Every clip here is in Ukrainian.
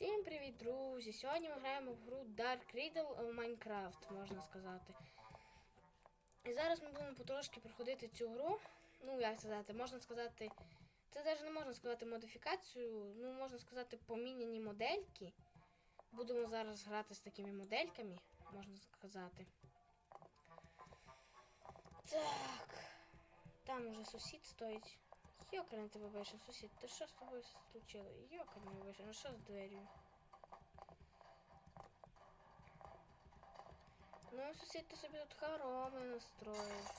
Всім привіт, друзі! Сьогодні ми граємо в гру Dark Riddle в Minecraft, можна сказати. І зараз ми будемо потрошки проходити цю гру. Ну, як сказати, можна сказати. Це навіть не можна сказати модифікацію, ну, можна сказати, поміняні модельки. Будемо зараз грати з такими модельками, можна сказати. Так. Там уже сусід стоїть. Йокарне тебе вийшов, сусід. Та що з тобою случило? Йокарне вийшов, ну що з дверью? Ну, сусід, ти собі тут хороми настроїв.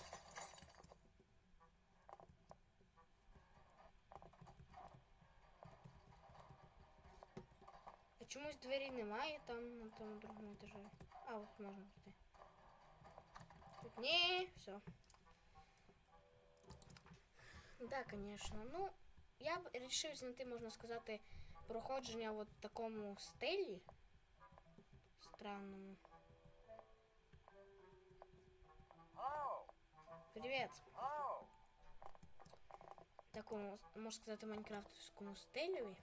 А чомусь двері немає там на тому другому етажі. А, ось можна прийти. Тут ні, все. Да, конечно. Ну, я б вирішив знайти, можна сказати, проходження в такому стилі. Странному. Привіт! Такому, можна сказати, майнкрафтовському стилі.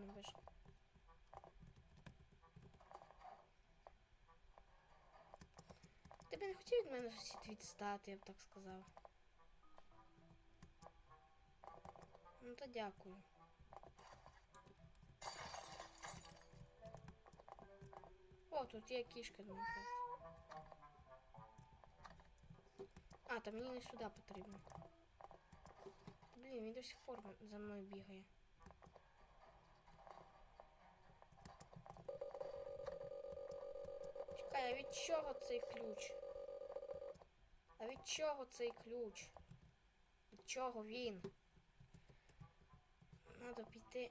Мною біжить. Не не хотів від мене сусід відстати, я б так сказав. Ну то дякую. О, тут є кішка в А, та мені не сюди потрібно. Блін, він до сих пор за мною бігає. Чекай, а від чого цей ключ? А від чого цей ключ? Від чого він? Надо піти.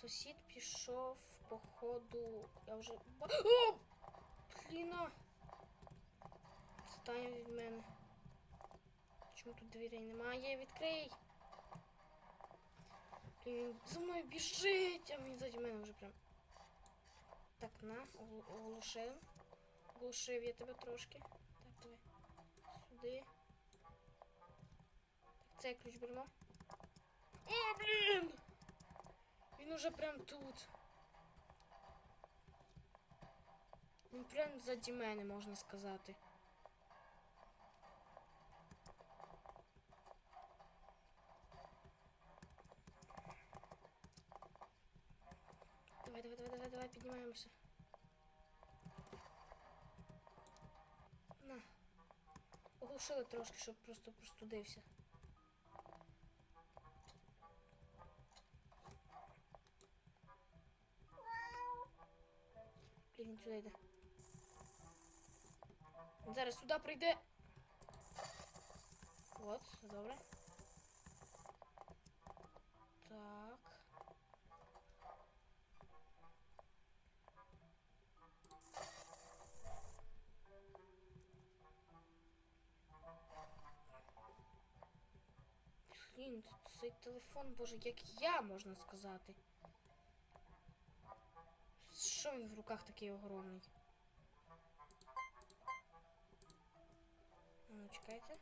Сусід пішов, походу. Я вже. О! Бліна! Стань від мене. Чому тут дверей немає? Відкрий! Блін, він за мною біжить, а він ззаді мене вже прям. Так, на, оглу- оглушив. Оглушив я тебе трошки. Так, давай. Сюди. Так, цей ключ беремо. О, блін! Він уже прям тут. Він прям ззаді мене, можна сказати. Давай, давай, давай, давай, давай, піднімаємося. На. Оглушили трошки, щоб просто простудився. Сюди йде. Він зараз сюди прийде. От, добре. Так. Блін, цей телефон, боже, як я, можна сказати. Що він в руках такий огромний? Ну, чекайте.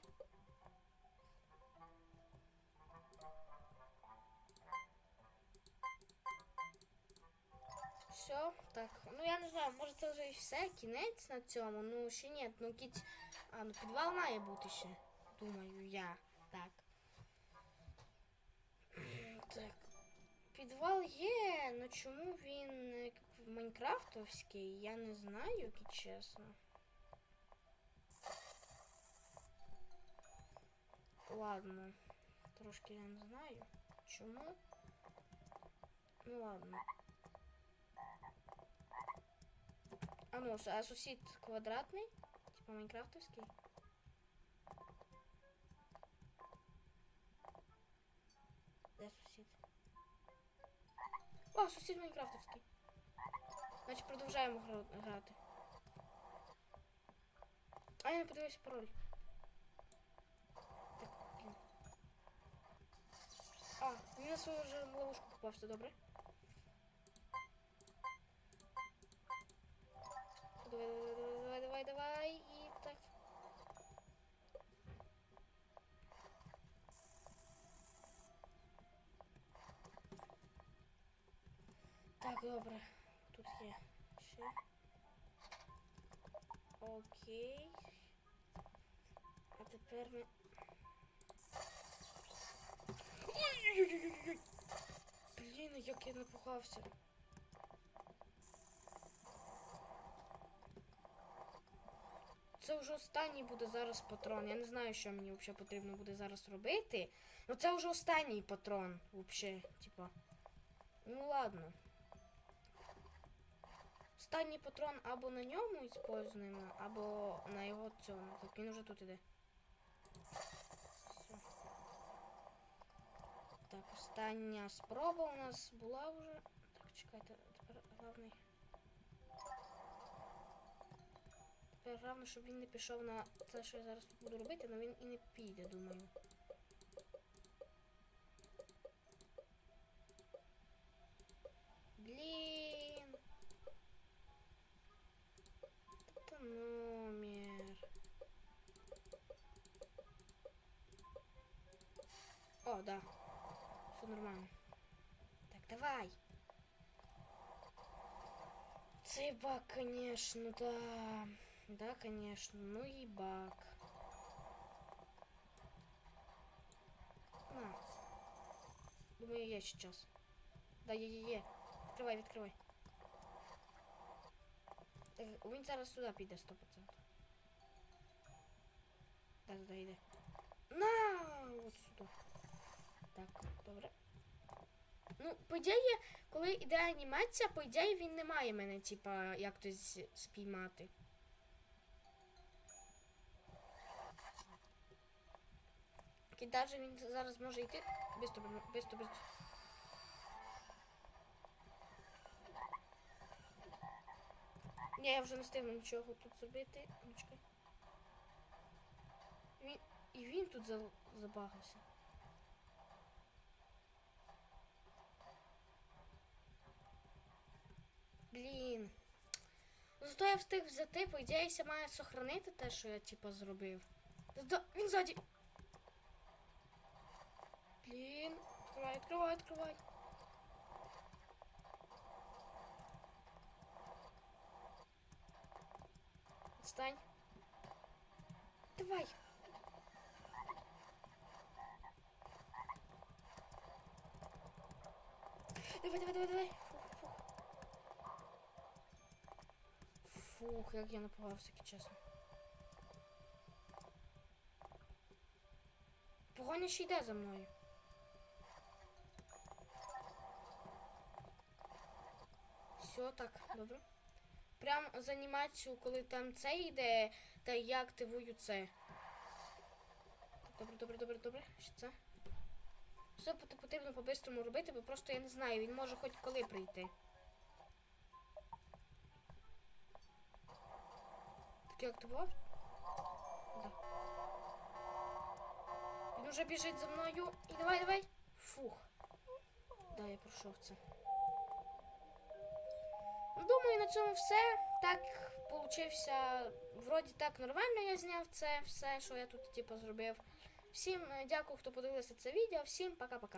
Все, так. Ну я не знаю, може це вже і все, кінець на цьому. Ну ще ні, ну кіть. А, ну підвал має бути ще. Думаю, я. Так. Так. Підвал є, ну чому він Майнкрафтовський, я не знаю, якщо чесно. Ладно, трошки я не знаю. Чому? Ну ладно. А ну, а сусід квадратний? Типа майнкрафтовський? Де сусід? О, сусід майнкрафтовський. Значить, продовжаємо гра- грати. А я не подивився пароль. Так, блін. А, він на свою вже ловушку попався, добре? Давай, давай, давай, давай, давай. І так. Так, добре. Є ще. Окей. А тепер ми. Ой-ой-ой-ой-ой! Блін, як я напугався. Це вже останній буде зараз патрон. Я не знаю, що мені взагалі потрібно буде зараз робити. Ну це вже останній патрон, взагалі, типа. Ну ладно. Останній патрон або на ньому іспользуємо, або на його цьому. Так, він вже тут іде. Все. Так, остання спроба у нас була вже. Так, чекайте, тепер головний. Тепер головне, щоб він не пішов на те, що я зараз тут буду робити, але він і не піде, думаю. Блін. номер. О, да. Все нормально. Так, давай. Цей баг, конечно, да. Да, конечно. Ну и баг. На. Думаю, є сейчас. Да, є, є, є. Так, він зараз сюди піде 100%. Да, туди йде. На! От сюди. Так, добре. Ну, по ідеї, коли йде анімація, по ідеї він не має мене, типа, як хтось спіймати. І навіть він зараз може йти. Бисто, бисто, бисто. Ні, я вже не встигну нічого тут зробити. Ну. Він... І він тут за... забагався. Блін. Ну зато я встиг взяти, по ідеї, я маю сохранити те, що я типа зробив. Да, він ззаді. Блін. Відкривай, відкривай, відкривай. Встань. Давай. Давай, давай, давай, давай. Фух, як я напугався, як чесно. Погоня ще йде за мною. Все, так, добре. Прям з анімацію, коли там це йде, та я активую це. Добре, добре, добре, добре. Що це? Все потрібно по-бистрому робити, бо просто я не знаю, він може хоч коли прийти. Так я активував? Да. Він уже біжить за мною. І давай, давай. Фух. Да, я пройшов це. Думаю, на цьому все. Так получився. Вроді так нормально я зняв це все, що я тут типу зробив. Всім е, дякую, хто подивився це відео. Всім пока-пока.